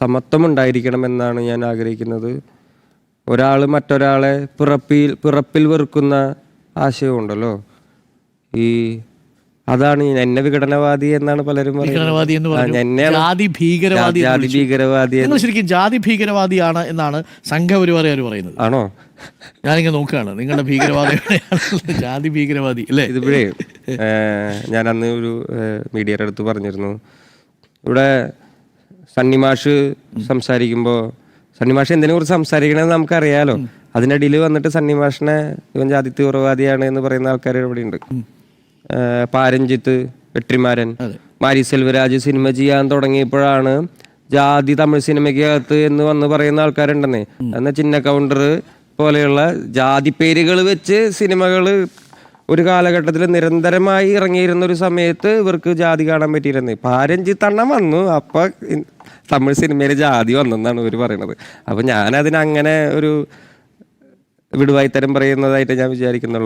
സമത്വം ഉണ്ടായിരിക്കണം എന്നാണ് ഞാൻ ആഗ്രഹിക്കുന്നത്. ഒരാൾ മറ്റൊരാളെ പിറപ്പിൽ പിറപ്പിൽ വെറുക്കുന്ന ആശയമുണ്ടല്ലോ ഈ അതാണ് എന്നെ വിഘടനവാദി എന്നാണ് പലരും വിഘടനവാദി എന്ന് പറഞ്ഞു. ജാതി ഭീകരവാദി ജാതി ഭീകരവാദി ശരിക്കും ജാതി ഭീകരവാദിയാണ് എന്നാണ് സംഘപരിവാറുകാർ പറയുന്നത്. ആണോ? ഞാനിങ്ങനെ നോക്കുകയാണ്. നിങ്ങളുടെ ഭീകരവാദി ജാതി ഭീകരവാദി അല്ലേ? ഇതിപ്പോഴേ ഞാൻ അന്ന് ഒരു മീഡിയയുടെ അടുത്ത് പറഞ്ഞിരുന്നു. ഇവിടെ സണ്ണിമാഷ് സംസാരിക്കുമ്പോൾ സണ്ണിമാഷ് എന്തിനെ കുറിച്ച് സംസാരിക്കണമെന്ന് നമുക്കറിയാലോ അതിനിടയിൽ വന്നിട്ട് സണ്ണിമാഷിനെ ഇവൻ ജാതി തീവ്രവാദിയാണ് എന്ന് പറയുന്ന ആൾക്കാർ ഇവിടെ ഉണ്ട്. പാരഞ്ജിത്ത് വെട്രിമാരൻ മാരി സെൽവരാജ് സിനിമ ചെയ്യാൻ തുടങ്ങിയപ്പോഴാണ് ജാതി തമിഴ് സിനിമയ്ക്ക് സിനിമയ്ക്കകത്ത് എന്ന് വന്ന് പറയുന്ന ആൾക്കാരുണ്ടെന്നേ. എന്നാൽ ചിന്ന കൗണ്ടർ പോലെയുള്ള ജാതി പേരുകൾ വെച്ച് സിനിമകൾ ഒരു കാലഘട്ടത്തിൽ നിരന്തരമായി ഇറങ്ങിയിരുന്ന ഒരു സമയത്ത് ഇവർക്ക് ജാതി കാണാൻ പറ്റിയിരുന്നു. പാരഞ്ചിത്ത് അണ്ണൻ വന്നു. അപ്പൊ തമിഴ് സിനിമയിൽ ജാതി വന്നെന്നാണ് ഇവർ പറയുന്നത് അപ്പൊ ഞാനതിനങ്ങനെ ഒരു വിടുവായി തരം പറയുന്നതായിട്ട് ഞാൻ വിചാരിക്കുന്നുള്ളൂ.